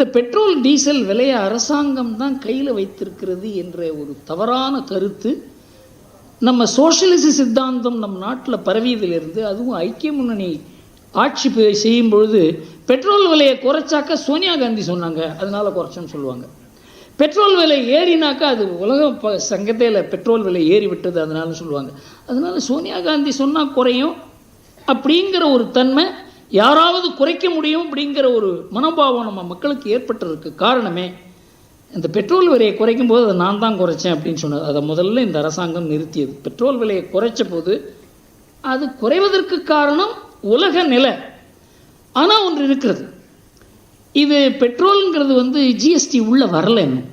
இந்த petrol diesel விலையை அரசாங்கம் தான் கையில் வைத்திருக்கிறது என்ற ஒரு தவறான கருத்து. நம்ம சோஷலிச சித்தாந்தம் நம் நாட்டில் பரவியதிலிருந்து அதுவும் ஐக்கிய முன்னணி ஆட்சி செய்யும் பொழுது பெட்ரோல் விலையை குறைச்சாக்க சோனியா காந்தி சொன்னாங்க. அதனால் குறைச்சோன்னு சொல்லுவாங்க. பெட்ரோல் விலை ஏறினாக்கா அது உலக ப சங்கத்தில் பெட்ரோல் விலை ஏறி விட்டது அதனால சொல்லுவாங்க. அதனால சோனியா காந்தி சொன்னால் குறையும் அப்படிங்கிற ஒரு தன்மை யாராவது குறைக்க முடியும் அப்படிங்கிற ஒரு மனோபாவம் நம்ம மக்களுக்கு ஏற்பட்டிருக்கு காரணமே இந்த பெட்ரோல் விலையை குறைக்கும் போது அதை நான் தான் குறைச்சேன் அப்படின்னு சொன்னது. அதை முதல்ல இந்த அரசாங்கம் நிறுத்தியது. பெட்ரோல் விலையை குறைச்ச போது அது குறைவதற்கு காரணம் உலக நிலை. ஆனால் ஒன்று இருக்கிறது. இது பெட்ரோலுங்கிறது வந்து ஜிஎஸ்டி உள்ளே வரல இன்னும்.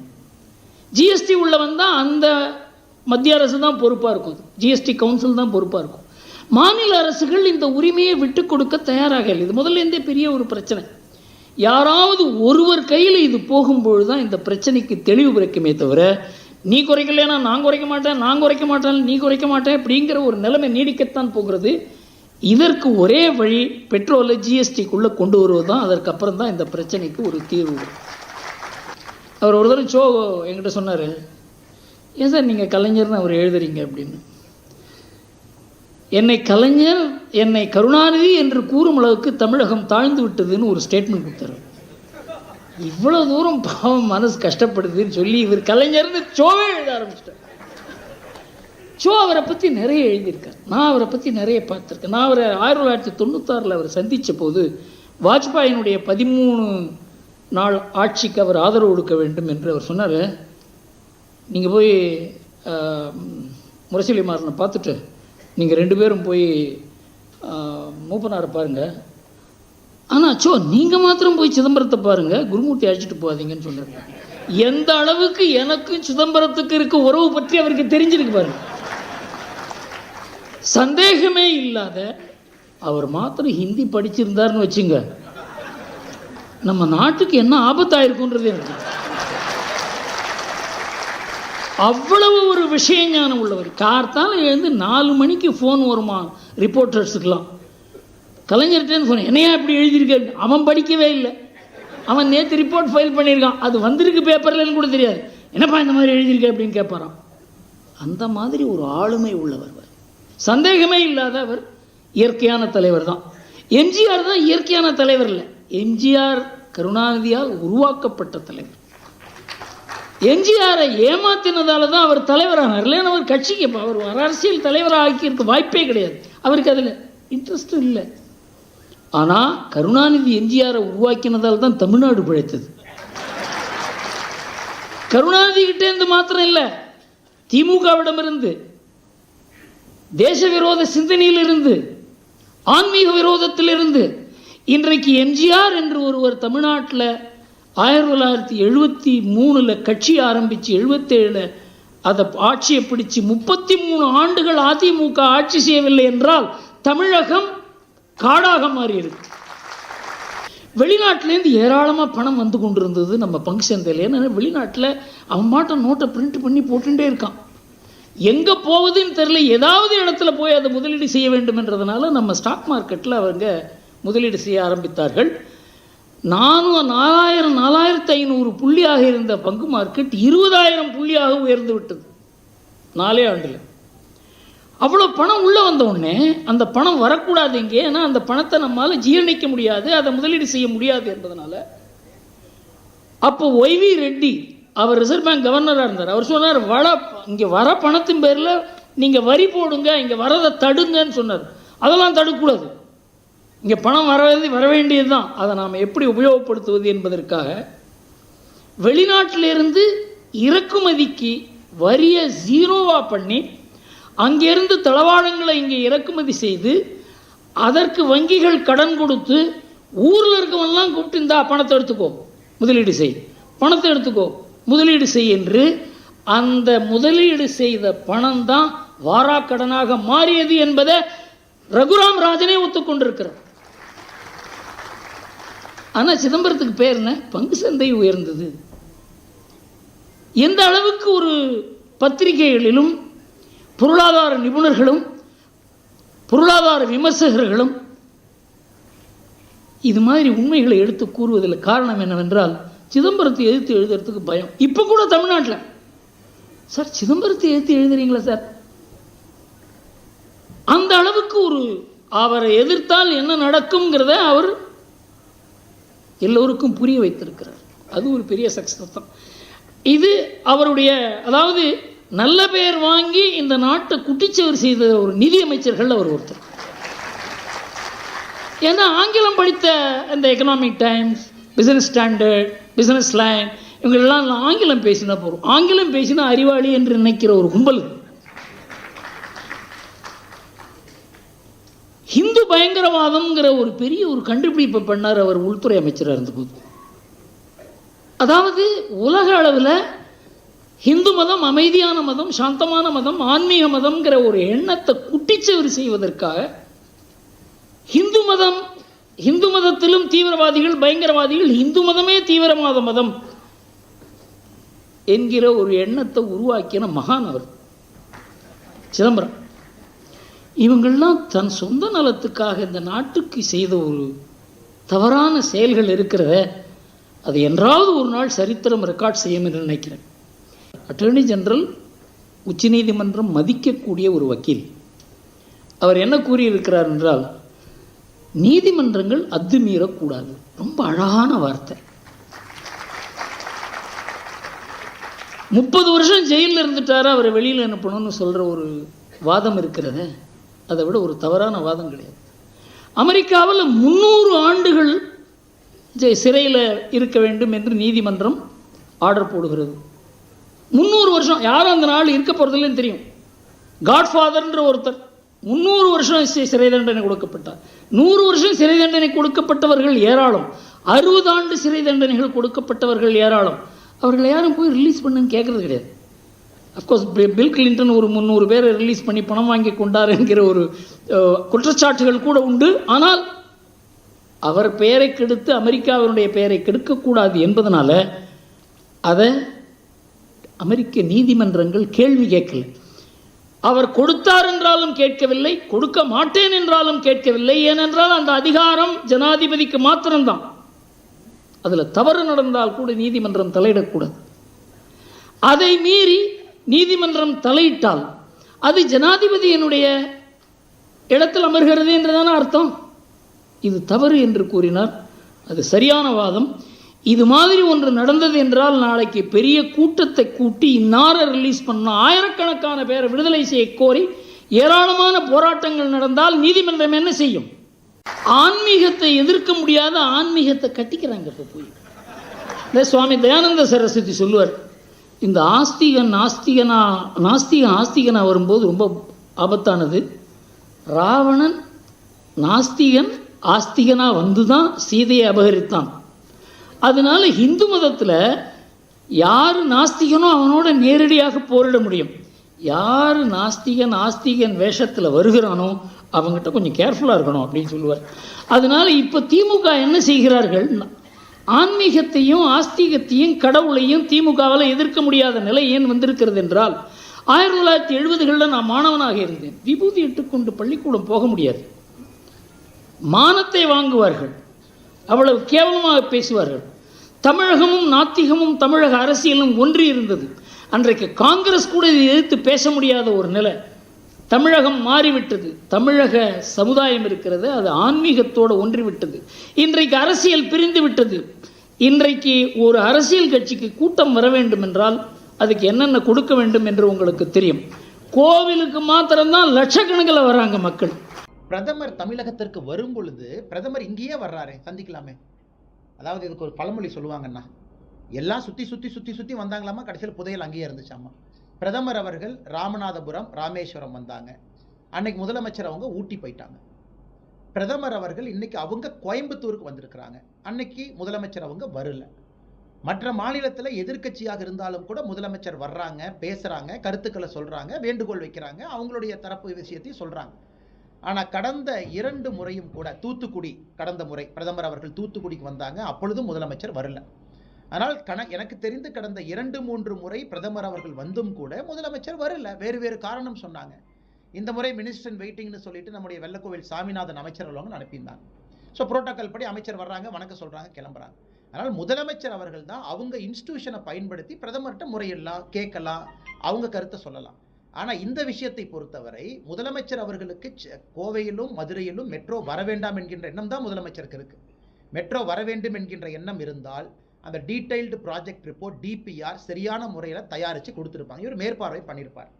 ஜிஎஸ்டி உள்ளே வந்தால் அந்த மத்திய அரசு தான் பொறுப்பாக இருக்கும். ஜிஎஸ்டி கவுன்சில் தான் பொறுப்பாக இருக்கும். மாநில அரசுகள் இந்த உரிமையை விட்டு கொடுக்க தயாராக இல்லை. இது முதல்ல இருந்தே பெரிய ஒரு பிரச்சனை. யாராவது ஒருவர் கையில் இது போகும்பொழுது தான் இந்த பிரச்சனைக்கு தெளிவு பிறக்குமே தவிர நீ குறைக்கலைன்னா நான் குறைக்க மாட்டேன் நான் குறைக்க மாட்டேன் நீ குறைக்க மாட்டேன் அப்படிங்கிற ஒரு நிலைமை நீடிக்கத்தான் போகிறது. இதற்கு ஒரே வழி பெட்ரோலை ஜிஎஸ்டிக்குள்ளே கொண்டு வருவது தான் அதற்கப்புறம் தான் இந்த பிரச்சனைக்கு ஒரு தீர்வு அவர் ஒரு தடவை சோ என்கிட்ட சொன்னார் ஏன் சார் நீங்கள் கலைஞர்னு அவர் எழுதுறீங்க? அப்படின்னு. என்னை கலைஞர் என்னை கருணாநிதி என்று கூறும் அளவுக்கு தமிழகம் தாழ்ந்து விட்டதுன்னு ஒரு ஸ்டேட்மெண்ட் கொடுத்தாரு. இவ்வளோ தூரம் பாவம் மனசு கஷ்டப்படுதுன்னு சொல்லி இவர் கலைஞர்னு ஷோவே எழுத ஆரம்பிச்சிட்டார். ஷோ அவரை பற்றி நிறைய எழுதியிருக்கார். நான் அவரை பற்றி நிறைய பார்த்துருக்கேன். நான் அவரை ஆயிரத்தி தொள்ளாயிரத்தி தொண்ணூத்தாறில் அவர் சந்தித்த போது வாஜ்பாயினுடைய பதிமூணு நாள் ஆட்சிக்கு அவர் ஆதரவு கொடுக்க வேண்டும் என்று அவர் சொன்னார். நீங்கள் போய் முரசொலி மாறனை பார்த்துட்டு நீங்கள் ரெண்டு பேரும் போய் ஆஹ், மூப்பனாரை பாருங்கள் ஆனால் சோ நீங்கள் மாத்திரம் போய் சிதம்பரத்தை பாருங்கள் குருமூர்த்தி அழைச்சிட்டு போகாதீங்கன்னு சொன்னார் எந்த அளவுக்கு எனக்கும் சிதம்பரத்துக்கு இருக்க உறவு பற்றி அவருக்கு தெரிஞ்சிருக்கு பாருங்க. சந்தேகமே இல்லாத அவர் மாத்திரம் ஹிந்தி படிச்சிருந்தாருன்னு வச்சுங்க. நம்ம நாட்டுக்கு என்ன ஆபத்தாயிருக்குன்றது எனக்கு அவ்வளவு ஒரு விஷய ஞானம் உள்ளவர். கார்த்தால் எழுந்து நாலு மணிக்கு ஃபோன் வருமா? ரிப்போர்ட்டர்ஸுக்கெல்லாம் கலைஞர்கிட்டேன்னு சொன்னேன் என்னையா இப்படி எழுதியிருக்காரு? அவன் படிக்கவே இல்லை. அவன் நேற்று ரிப்போர்ட் ஃபைல் பண்ணியிருக்கான். அது வந்திருக்கு பேப்பர்லன்னு கூட தெரியாது. என்னப்பா இந்த மாதிரி எழுதியிருக்க அப்படின்னு கேட்பாராம். அந்த மாதிரி ஒரு ஆளுமை உள்ளவர் அவர். சந்தேகமே இல்லாத அவர் இயற்கையான தலைவர் தான். எம்ஜிஆர் தான் இயற்கையான தலைவர் இல்லை. எம்ஜிஆர் கருணாநிதியால் உருவாக்கப்பட்ட தலைவர். எம்ஜிஆரை ஏமாத்தினதால தான் அவர் தலைவரானார். இல்லைன்னு அவர் கட்சிக்கு அவர் அரசியல் தலைவராக ஆக்கியிருக்க வாய்ப்பே கிடையாது. அவருக்கு அதில் இன்ட்ரெஸ்ட்டும் இல்லை. ஆனால் கருணாநிதி எம்ஜிஆரை உருவாக்கினதால் தான் தமிழ்நாடு பிழைத்தது. கருணாநிதி கிட்டேருந்து மாத்திரம் இல்லை திமுகவிடமிருந்து தேச விரோத சிந்தனையிலிருந்து ஆன்மீக விரோதத்திலிருந்து இன்றைக்கு எம்ஜிஆர் என்று ஒருவர் தமிழ்நாட்டில் ஆயிரத்தி தொள்ளாயிரத்தி எழுபத்தி மூணில் கட்சி ஆரம்பித்து எழுபத்தேழில் அதை ஆட்சியை பிடிச்சு முப்பத்தி மூணு ஆண்டுகள் அதிமுக ஆட்சி செய்யவில்லை என்றால் தமிழகம் காடாக மாறியிருக்கு. வெளிநாட்டிலேருந்து ஏராளமாக பணம் வந்து கொண்டிருந்தது நம்ம பங்கு சந்தையில் ஏன்னா வெளிநாட்டில் அவன் மாட்டம் நோட்டை பிரிண்ட் பண்ணி போட்டுட்டே இருக்கான். எங்கே போகுதுன்னு தெரியல. ஏதாவது இடத்துல போய் அதை முதலீடு செய்ய வேண்டும் என்றதுனால நம்ம ஸ்டாக் மார்க்கெட்டில் அவங்க முதலீடு செய்ய ஆரம்பித்தார்கள். நானும் நாலாயிரம் நாலாயிரத்து ஐநூறு புள்ளியாக இருந்த பங்கு மார்க்கெட் இருபதாயிரம் புள்ளியாக உயர்ந்து விட்டது. நாலே ஆண்டில். அவ்வளோ பணம் உள்ளே வந்த உடனே அந்த பணம் வரக்கூடாது இங்கே. ஏன்னா அந்த பணத்தை நம்மால் ஜீரணிக்க முடியாது. அதை முதலீடு செய்ய முடியாது என்பதனால. அப்போ ஒய்வி ரெட்டி அவர் ரிசர்வ் பேங்க் கவர்னராக இருந்தார். அவர் சொன்னார் வள இங்கே வர பணத்தின் பேரில் நீங்கள் வரி போடுங்க இங்கே வரதை தடுங்கன்னு சொன்னார். அதெல்லாம் தடுக்கக்கூடாது. இங்கே பணம் வரது வர வேண்டியது தான் அதை நாம் எப்படி உபயோகப்படுத்துவது என்பதற்காக வெளிநாட்டிலிருந்து இறக்குமதிக்கு வரியை ஜீரோவாக பண்ணி அங்கேருந்து தளவாடங்களை இங்கே இறக்குமதி செய்து அதற்கு வங்கிகள் கடன் கொடுத்து ஊரில் இருக்கவன்லாம் கூப்பிட்டு இந்தா பணத்தை எடுத்துக்கோ முதலீடு செய். பணத்தை எடுத்துக்கோ முதலீடு செய் என்று அந்த முதலீடு செய்த பணம் தான் வாராக்கடனாக மாறியது என்பதை ரகுராம் ராஜனே ஒத்துக்கொண்டிருக்கிறார். ஆனால் சிதம்பரத்துக்கு பேர் என்ன? பங்கு சந்தை உயர்ந்தது. எந்த அளவுக்கு ஒரு பத்திரிகைகளிலும் பொருளாதார நிபுணர்களும் பொருளாதார விமர்சகர்களும் இது மாதிரி உண்மைகளை எடுத்து கூறுவதில் காரணம் என்னவென்றால் சிதம்பரத்தை எதிர்த்து எழுதுறதுக்கு பயம். இப்போ கூட தமிழ்நாட்டில். சார் சிதம்பரத்தை எதிர்த்து எழுதுறீங்களா சார்? அந்த அளவுக்கு ஒரு அவரை எதிர்த்தால் என்ன நடக்குங்கிறத அவர் எல்லோருக்கும் புரிய வைத்திருக்கிறார். அது ஒரு பெரிய சக்ஸஸ் தான். இது அவருடைய அதாவது நல்ல பெயர் வாங்கி இந்த நாட்டை குட்டிச்சவர் செய்த ஒரு நிதியமைச்சர்கள் அவர் ஒருத்தர். ஏன்னா ஆங்கிலம் படித்த இந்த Economic Times Business Standard Business Line இவங்களெல்லாம் ஆங்கிலம் பேசினா போகிறோம் ஆங்கிலம் பேசினா அறிவாளி என்று நினைக்கிற ஒரு கும்பல். ஹிந்து பயங்கரவாதம்ங்கிற ஒரு பெரிய ஒரு கண்டுபிடிப்பை பண்ணார் அவர் உள்துறை அமைச்சராக இருந்தபோது. அதாவது உலக அளவில் ஹிந்து மதம் அமைதியான மதம் சாந்தமான மதம் ஆன்மீக மதம்ங்கிற ஒரு எண்ணத்தை குட்டிச்சவர் செய்வதற்காக ஹிந்து மதம் ஹிந்து மதத்திலும் தீவிரவாதிகள் பயங்கரவாதிகள் இந்து மதமே தீவிரவாத மதம் என்கிற ஒரு எண்ணத்தை உருவாக்கின மகான் அவர். சிதம்பரம். இவங்கள்லாம் தன் சொந்த நலத்துக்காக இந்த நாட்டுக்கு செய்த ஒரு தவறான செயல்கள் இருக்கிறத அது என்றாவது ஒரு நாள் சரித்திரம் ரெக்கார்ட் செய்யும் என்று நினைக்கிறேன். அட்டர்னி ஜெனரல் உச்சநீதிமன்றம் மதிக்கக்கூடிய ஒரு வக்கீல். அவர் என்ன கூறியிருக்கிறார் என்றால் நீதிமன்றங்கள் அத்துமீறக்கூடாது ரொம்ப அழகான வார்த்தை. முப்பது வருஷம் ஜெயிலில் இருந்துட்டாரா அவரை வெளியில் அனுப்பணும்னு சொல்கிற ஒரு வாதம் இருக்கிறத. அதை விட ஒரு தவறான வாதம் கிடையாது. அமெரிக்காவில் முந்நூறு ஆண்டுகள் சிறையில் இருக்க வேண்டும் என்று நீதிமன்றம் ஆர்டர் போடுகிறது. முந்நூறு வருஷம் யாரும் அந்த நாள் இருக்க போகிறதில்லன்னு தெரியும். காட்ஃபாதர்ன்ற ஒருத்தர் முந்நூறு வருஷம் சிறை தண்டனை கொடுக்கப்பட்டார். நூறு வருஷம் சிறை தண்டனை கொடுக்கப்பட்டவர்கள் ஏராளம். அறுபது ஆண்டு சிறை தண்டனைகள் கொடுக்கப்பட்டவர்கள் ஏராளம். அவர்களை யாரும் போய் ரிலீஸ் பண்ணுன்னு கேட்குறது கிடையாது. அஃப்கோர்ஸ் பில் கிளின்டன் ஒரு முந்நூறு பேரை ரிலீஸ் பண்ணி பணம் வாங்கி கொண்டார் என்கிற ஒரு குற்றச்சாட்டுகள் கூட உண்டு. ஆனால் அவர் பெயரை கெடுத்து அமெரிக்காவினுடைய பெயரை கெடுக்கக்கூடாது என்பதனால அதை அமெரிக்க நீதிமன்றங்கள் கேள்வி கேட்கல. அவர் கொடுத்தார் என்றாலும் கேட்கவில்லை கொடுக்க மாட்டேன் என்றாலும் கேட்கவில்லை. ஏனென்றால் அந்த அதிகாரம் ஜனாதிபதிக்கு மாத்திரம்தான். அதில் தவறு நடந்தால் கூட நீதிமன்றம் தலையிடக்கூடாது. அதை மீறி நீதிமன்றம் தலையிட்டால் அது ஜனாதிபதியினுடைய இடத்தில் அமர்கிறது என்றுதானே அர்த்தம்? இது தவறு என்று கூறினார். அது சரியான வாதம். இது மாதிரி ஒன்று நடந்தது என்றால் நாளைக்கு பெரிய கூட்டத்தை கூட்டி இன்னாரை ரிலீஸ் பண்ணணும். ஆயிரக்கணக்கான பேரை விடுதலை செய்ய கோரி ஏராளமான போராட்டங்கள் நடந்தால் நீதிமன்றம் என்ன செய்யும்? ஆன்மீகத்தை எதிர்க்க முடியாத ஆன்மீகத்தை கட்டிக்கிறாங்க இப்போ போய். இந்த சுவாமி தயானந்த சரஸ்வதி சொல்லுவார் இந்த ஆஸ்திகன் நாஸ்திகனா நாஸ்திகன் ஆஸ்திகனா வரும்போது ரொம்ப ஆபத்தானது. ராவணன் நாஸ்திகன் ஆஸ்திகனாக வந்து தான் சீதையை அபகரித்தான். அதனால் ஹிந்து மதத்தில் யார் நாஸ்திகனோ அவனோட நேரடியாக போரிட முடியும். யார் நாஸ்திகன் ஆஸ்திகன் வேஷத்தில் வருகிறானோ அவங்ககிட்ட கொஞ்சம் கேர்ஃபுல்லாக இருக்கணும் அப்படின்னு சொல்லுவார். அதனால் இப்போ திமுக என்ன செய்கிறார்கள்? ஆன்மீகத்தையும் ஆஸ்திகத்தையும் கடவுளையும் திமுகவால் எதிர்க்க முடியாத நிலை ஏன் வந்திருக்கிறது என்றால் ஆயிரத்தி தொள்ளாயிரத்தி எழுபதுகளில் நான் மாணவனாக இருந்தேன். விபூதி இட்டுக்கொண்டு பள்ளிக்கூடம் போக முடியாது. மானத்தை வாங்குவார்கள். அவ்வளவு கேவலமாக பேசுவார்கள். தமிழகமும் நாத்திகமும் தமிழக அரசியலும் ஒன்றி இருந்தது. அன்றைக்கு காங்கிரஸ் கூட இதை எதிர்த்து பேச முடியாத ஒரு நிலை. தமிழகம் மாறிவிட்டது. தமிழக சமுதாயம் இருக்கிறது அது ஆன்மீகத்தோடு ஒன்றிவிட்டது. இன்றைக்கு அரசியல் பிரிந்து விட்டது இன்றைக்கு ஒரு அரசியல் கட்சிக்கு கூட்டம் வர வேண்டும் என்றால் அதுக்கு என்னென்ன கொடுக்க வேண்டும் என்று உங்களுக்கு தெரியும். கோவிலுக்கு மாத்திரம்தான் லட்சக்கணக்கில் வராங்க மக்கள். பிரதமர் தமிழகத்திற்கு வரும் பொழுது பிரதமர் இங்கேயே வர்றாரே சந்திக்கலாமே. அதாவது இதுக்கு ஒரு பழமொழி சொல்லுவாங்கண்ணா எல்லாம் சுற்றி சுற்றி சுற்றி சுற்றி வந்தாங்களாமா? கடைசியில் புதையல் அங்கேயே இருந்துச்சாமா? பிரதமர் அவர்கள் ராமநாதபுரம் ராமேஸ்வரம் வந்தாங்க. அன்னைக்கு முதலமைச்சர் அவங்க ஊட்டி போயிட்டாங்க. பிரதமர் அவர்கள் இன்னைக்கு அவங்க கோயம்புத்தூருக்கு வந்திருக்கிறாங்க. அன்னைக்கு முதலமைச்சர் அவங்க வரல. மற்ற மாநிலத்தில் எதிர்க்கட்சியாக இருந்தாலும் கூட முதலமைச்சர் வர்றாங்க பேசுகிறாங்க கருத்துக்களை சொல்கிறாங்க வேண்டுகோள் வைக்கிறாங்க அவங்களுடைய தரப்பு விஷயத்தையும் சொல்கிறாங்க ஆனால் கடந்த இரண்டு முறையும் கூட தூத்துக்குடி கடந்த முறை பிரதமர் அவர்கள் தூத்துக்குடிக்கு வந்தாங்க அப்பொழுதும் முதலமைச்சர் வரல. ஆனால் கண எனக்கு தெரிந்து கடந்த இரண்டு மூன்று முறை பிரதமர் அவர்கள் வந்தும் கூட முதலமைச்சர் வரல. வேறு வேறு காரணம் சொன்னாங்க. இந்த முறை மினிஸ்டர் வெயிட்டிங்னு சொல்லிட்டு நம்முடைய வெள்ளக்கோவில் சாமிநாதன் அமைச்சர்கள் அவங்க அனுப்பியிருந்தாங்க. ஸோ புரோட்டோக்கால் படி அமைச்சர் வர்றாங்க வணக்கம் சொல்கிறாங்க கிளம்புறாங்க. அதனால் முதலமைச்சர் அவர்கள் தான் அவங்க இன்ஸ்டியூஷனை பயன்படுத்தி பிரதமர்கிட்ட முறையிடலாம் கேட்கலாம் அவங்க கருத்தை சொல்லலாம். ஆனால் இந்த விஷயத்தை பொறுத்தவரை முதலமைச்சர் அவர்களுக்கு கோவையிலும் மதுரையிலும் மெட்ரோ வர வேண்டாம் என்கின்ற எண்ணம் தான் முதலமைச்சருக்கு இருக்குது மெட்ரோ வர வேண்டும் என்கின்ற எண்ணம் இருந்தால் அந்த டீடைல்டு ப்ராஜெக்ட் ரிப்போர்ட் டிபிஆர் சரியான முறையில் தயாரித்து கொடுத்துருப்பாங்க. இவர் மேற்பார்வை பண்ணியிருப்பார்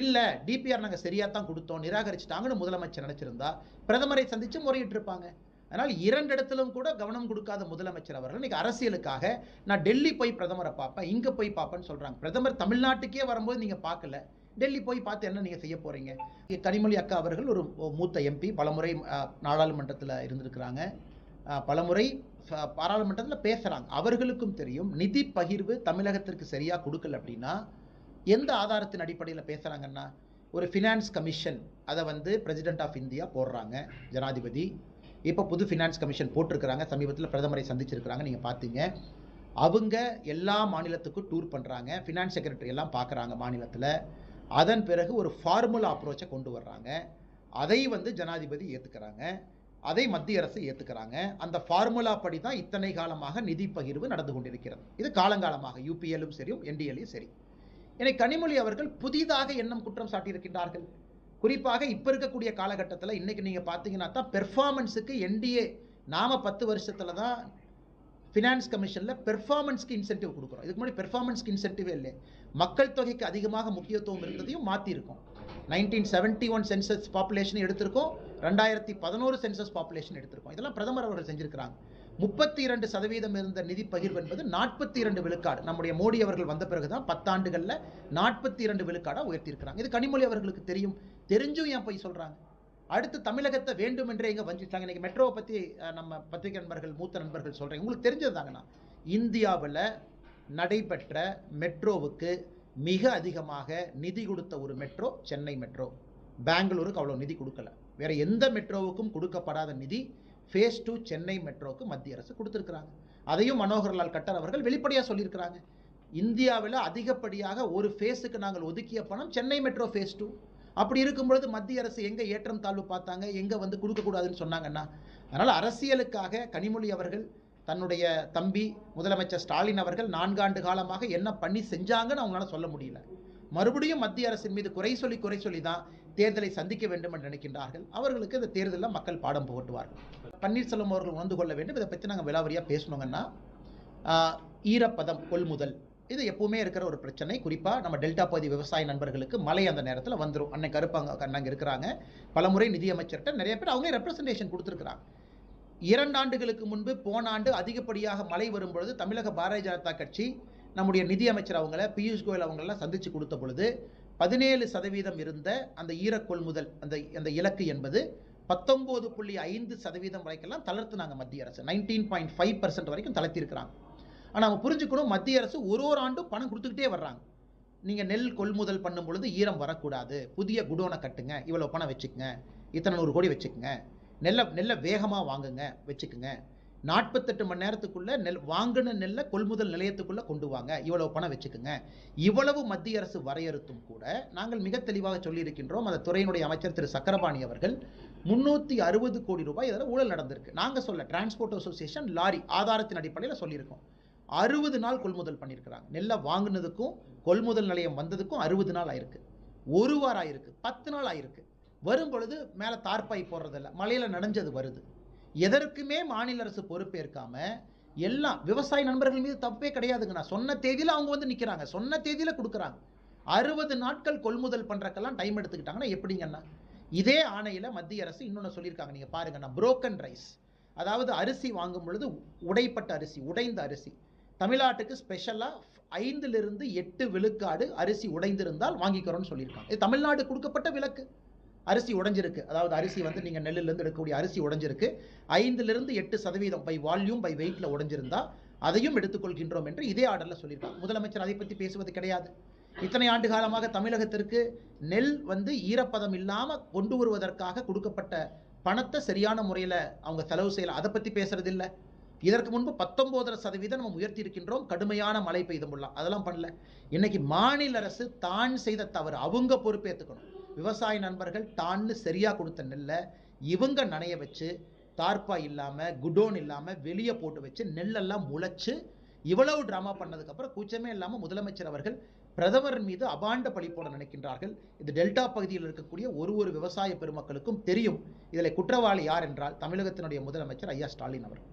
இல்லை டிபிஆர் நாங்கள் சரியாக தான் கொடுத்தோம் நிராகரிச்சிட்டாங்கன்னு முதலமைச்சர் நினச்சிருந்தா பிரதமரை சந்தித்து முறையிட்டிருப்பாங்க. அதனால் இரண்டு இடத்திலும் கூட கவனம் கொடுக்காத முதலமைச்சர் அவர்கள் இன்றைக்கி அரசியலுக்காக நான் டெல்லி போய் பிரதமரை பார்ப்பேன் இங்கே போய் பார்ப்பேன்னு சொல்கிறாங்க பிரதமர் தமிழ்நாட்டுக்கே வரும்போது நீங்கள் பார்க்கல. டெல்லி போய் பார்த்து என்ன நீங்கள் செய்ய போகிறீங்க கனிமொழி அக்கா அவர்கள் ஒரு மூத்த எம்பி பலமுறை நாடாளுமன்றத்தில் இருந்திருக்கிறாங்க. பலமுறை பாராளுமன்றத்தில் பேசுகிறாங்க அவர்களுக்கும் தெரியும். நிதி பகிர்வு தமிழகத்திற்கு சரியாக கொடுக்கல அப்படின்னா எந்த ஆதாரத்தின் அடிப்படையில் பேசுகிறாங்கன்னா ஒரு ஃபினான்ஸ் கமிஷன் அதை வந்து பிரசிடென்ட் ஆஃப் இந்தியா போடுறாங்க ஜனாதிபதி. இப்போ புது ஃபினான்ஸ் கமிஷன் போட்டிருக்கிறாங்க சமீபத்தில் பிரதமரை சந்திச்சிருக்கிறாங்க நீங்கள் பார்த்தீங்க அவங்க எல்லா மாநிலத்துக்கும் டூர் பண்ணுறாங்க ஃபினான்ஸ் செக்ரட்டரி எல்லாம் பார்க்குறாங்க மாநிலத்தில். அதன் பிறகு ஒரு ஃபார்முலா அப்ரோச்சை கொண்டு வர்றாங்க. அதை வந்து ஜனாதிபதி ஏற்றுக்கிறாங்க அதை மத்திய அரசு ஏற்றுக்கிறாங்க அந்த ஃபார்முலா படி தான் இத்தனை காலமாக நிதி பகிர்வு நடந்து கொண்டிருக்கிறது. இது காலங்காலமாக யூபிஎல்லும் சரி என்டிஎல்லும் சரி. என்னை கனிமொழி அவர்கள் புதிதாக எண்ணம் குற்றம் சாட்டியிருக்கின்றார்கள். குறிப்பாக இப்போ இருக்கக்கூடிய காலகட்டத்தில் இன்றைக்கி நீங்கள் பார்த்தீங்கன்னா தான் பெர்ஃபார்மன்ஸுக்கு என்டிஏ நாம பத்து வருஷத்தில் தான் ஃபினான்ஸ் கமிஷனில் பெர்ஃபார்மன்ஸ்க்கு இன்சென்டிவ் கொடுக்குறோம். இதுக்கு முன்னாடி பெர்ஃபார்மன்ஸ்க்கு இன்சென்டிவ் இல்லை. மக்கள் தொகைக்கு அதிகமாக முக்கியத்துவம் இருந்ததையும் மாற்றிருக்கோம் nineteen seventy one census population எடுத்திருக்கோம். ரெண்டாயிரத்தி பதினோரு சென்சஸ் பாப்புலேஷன் எடுத்திருக்கோம். இதெல்லாம் பிரதமர் அவர்கள் செஞ்சிருக்கிறாங்க. முப்பத்தி இரண்டு சதவீதம் இருந்த நிதி பகிர்வு என்பது நாற்பத்தி இரண்டு விழுக்காடு. நம்முடைய மோடி அவர்கள் வந்த பிறகு தான் பத்தாண்டுகளில் நாற்பத்தி இரண்டு விழுக்காடாக உயர்த்தியிருக்கிறாங்க. இது கனிமொழி அவர்களுக்கு தெரியும். தெரிஞ்சும் ஏன் போய் சொல்கிறாங்க அடுத்து தமிழகத்தை வேண்டும் என்றே இங்கே வஞ்சிட்டாங்க. இன்னைக்கு மெட்ரோவை பற்றி நம்ம பத்திரிகை நண்பர்கள் மூத்த நண்பர்கள் சொல்கிறேன் உங்களுக்கு தெரிஞ்சது தாங்கண்ணா. இந்தியாவில் நடைபெற்ற மெட்ரோவுக்கு மிக அதிகமாக நிதி கொடுத்த ஒரு மெட்ரோ சென்னை மெட்ரோ பெங்களூருக்கு அவ்வளோ நிதி கொடுக்கல. வேற எந்த மெட்ரோவுக்கும் கொடுக்கப்படாத நிதி ஃபேஸ் டூ சென்னை மெட்ரோவுக்கு மத்திய அரசு கொடுத்துருக்குறாங்க. அதையும் மனோகர்லால் கட்டர் அவர்கள் வெளிப்படையாக சொல்லியிருக்கிறாங்க. இந்தியாவில் அதிகப்படியாக ஒரு ஃபேஸுக்கு நாங்கள் ஒதுக்கிய பணம் சென்னை மெட்ரோ ஃபேஸ் டூ அப்படி இருக்கும் பொழுது மத்திய அரசு எங்கே ஏற்றம் தாழ்வு பார்த்தாங்க? எங்கே வந்து கொடுக்கக்கூடாதுன்னு சொன்னாங்கன்னா அதனால் அரசியலுக்காக கனிமொழி அவர்கள் தன்னுடைய தம்பி முதலமைச்சர் ஸ்டாலின் அவர்கள் நான்காண்டு காலமாக என்ன பண்ணி செஞ்சாங்கன்னு அவங்களால சொல்ல முடியல. மறுபடியும் மத்திய அரசின் மீது குறை சொல்லி குறை சொல்லி தான் தேர்தலை சந்திக்க வேண்டும் என்று நினைக்கின்றார்கள். அவர்களுக்கு இந்த தேர்தலில் மக்கள் பாடம் புகட்டுவார்கள். பன்னீர்செல்வம் அவர்கள் உணர்ந்து கொள்ள வேண்டும். இதை பற்றி நாங்கள் விலாவரியாக பேசணுங்கன்னா ஈரப்பதம் கொள்முதல். இது எப்பவுமே இருக்கிற ஒரு பிரச்சனை. குறிப்பாக நம்ம டெல்டா பகுதி விவசாய நண்பர்களுக்கு மழை அந்த நேரத்தில் வந்துடும் அன்னை கருப்பாங்க அண்ணாங்க இருக்கிறாங்க. பலமுறை நிதியமைச்சர்கிட்ட நிறைய பேர் அவங்களே ரெப்ரசன்டேஷன் கொடுத்துருக்குறாங்க. இரண்டு ஆண்டுகளுக்கு முன்பு போன ஆண்டு அதிகப்படியாக மழை வரும்பொழுது தமிழக பாரதிய ஜனதா கட்சி நம்முடைய நிதியமைச்சர் அவங்கள பியூஷ் கோயல் அவங்களெல்லாம் சந்தித்து கொடுத்த பொழுது பதினேழு சதவீதம் இருந்த அந்த ஈரக் கொள்முதல் அந்த அந்த இலக்கு என்பது பத்தொம்போது புள்ளி ஐந்து சதவீதம் வரைக்கெல்லாம் தளர்த்துனாங்க மத்திய அரசு. நைன்டீன் பாயிண்ட் ஃபைவ் பர்சன்ட் வரைக்கும் தளர்த்திருக்கிறாங்க ஆனால் அவங்க புரிஞ்சுக்கணும் மத்திய அரசு ஒரு ஒரு ஆண்டும் பணம் கொடுத்துக்கிட்டே வர்றாங்க. நீங்கள் நெல் கொள்முதல் பண்ணும் பொழுது ஈரம் வரக்கூடாது. புதிய குடோனை கட்டுங்க. இவ்வளோ பணம் வச்சுக்கங்க. இத்தனை நூறு கோடி வச்சுக்கங்க. நெல்லை நெல்லை வேகமாக வாங்குங்க வச்சுக்குங்க. நாற்பத்தெட்டு மணி நேரத்துக்குள்ளே நெல் வாங்கின நெல்லை கொள்முதல் நிலையத்துக்குள்ளே கொண்டு வாங்க. இவ்வளவு பணம் வச்சுக்குங்க. இவ்வளவு மத்திய அரசு வரையறுத்தும் கூட நாங்கள் மிக தெளிவாக சொல்லியிருக்கின்றோம். அந்த துறையினுடைய அமைச்சர் திரு. சக்கரபாணி அவர்கள் முந்நூற்றி அறுபது கோடி ரூபாய் இதில் ஊழல் நடந்திருக்கு. நாங்கள் சொல்ல டிரான்ஸ்போர்ட் அசோசியேஷன் லாரி ஆதாரத்தின் அடிப்படையில் சொல்லியிருக்கோம். அறுபது நாள் கொள்முதல் பண்ணியிருக்கிறாங்க. நெல்லை வாங்கினதுக்கும் கொள்முதல் நிலையம் வந்ததுக்கும் அறுபது நாள் ஆயிருக்கு. ஒரு வாரம் ஆயிருக்கு. பத்து நாள் ஆயிருக்கு. வரும் பொழுது மேலே தார்ப்பாய் போடுறதில்ல. மழையில் நனைஞ்சது வருது. எதற்குமே மாநில அரசு பொறுப்பேற்காம எல்லாம் விவசாய நண்பர்கள் மீது தப்பே கிடையாதுங்க நான் சொன்ன தேதியில் அவங்க வந்து நிற்கிறாங்க சொன்ன தேதியில் கொடுக்குறாங்க. அறுபது நாட்கள் கொள்முதல் பண்ணுறக்கெல்லாம் டைம் எடுத்துக்கிட்டாங்கன்னா எப்படிங்கண்ணா? இதே ஆணையில் மத்திய அரசு இன்னொன்று சொல்லியிருக்காங்க. நீங்கள் பாருங்கண்ணா புரோக்கன் ரைஸ் அதாவது அரிசி வாங்கும் பொழுது உடைப்பட்ட அரிசி உடைந்த அரிசி. தமிழ்நாட்டுக்கு ஸ்பெஷலாக ஐந்திலிருந்து எட்டு விழுக்காடு அரிசி உடைந்திருந்தால் வாங்கிக்கிறோன்னு சொல்லியிருக்காங்க. இது தமிழ்நாடு கொடுக்கப்பட்ட விலக்கு அரிசி உடைஞ்சிருக்கு. அதாவது அரிசி வந்து நீங்கள் நெல்லிலிருந்து எடுக்கக்கூடிய அரிசி உடைஞ்சிருக்கு. ஐந்திலிருந்து எட்டு சதவீதம் பை வால்யூம் பை வெயிட்டில் உடைஞ்சிருந்தா அதையும் எடுத்துக்கொள்கின்றோம் என்று இதே ஆர்டரில் சொல்லியிருக்காங்க. முதலமைச்சர் அதை பற்றி பேசுவது கிடையாது. இத்தனை ஆண்டு காலமாக தமிழகத்திற்கு நெல் வந்து ஈரப்பதம் இல்லாமல் கொண்டு வருவதற்காக கொடுக்கப்பட்ட பணத்தை சரியான முறையில் அவங்க செலவு செய்யல. அதை பற்றி பேசுறது இல்ல. இதற்கு முன்பு பத்தொன்பதரை சதவீதம் நம்ம உயர்த்தி இருக்கின்றோம். கடுமையான மழை பெய்தும் அதெல்லாம் பண்ணல. இன்னைக்கு மாநில அரசு தான் செய்த தவறு. அவங்க பொறுப்பேற்றுக்கணும் விவசாய நண்பர்கள் தான்னு சரியாக கொடுத்த நெல்லை இவங்க நனைய வச்சு தார்ப்பா இல்லாமல் குடோன் இல்லாமல் வெளியே போட்டு வச்சு நெல்லெல்லாம் முளைச்சு இவ்வளவு ட்ராமா பண்ணதுக்கப்புறம் கூச்சமே இல்லாமல் முதலமைச்சர் அவர்கள் பிரதமர் மீது அபாண்ட பழி போட நினைக்கின்றார்கள். இது டெல்டா பகுதியில் இருக்கக்கூடிய ஒரு ஒரு விவசாய பெருமக்களுக்கும் தெரியும். இதில் குற்றவாளி யார் என்றால் தமிழகத்தினுடைய முதலமைச்சர் ஐயா ஸ்டாலின் அவர்கள்.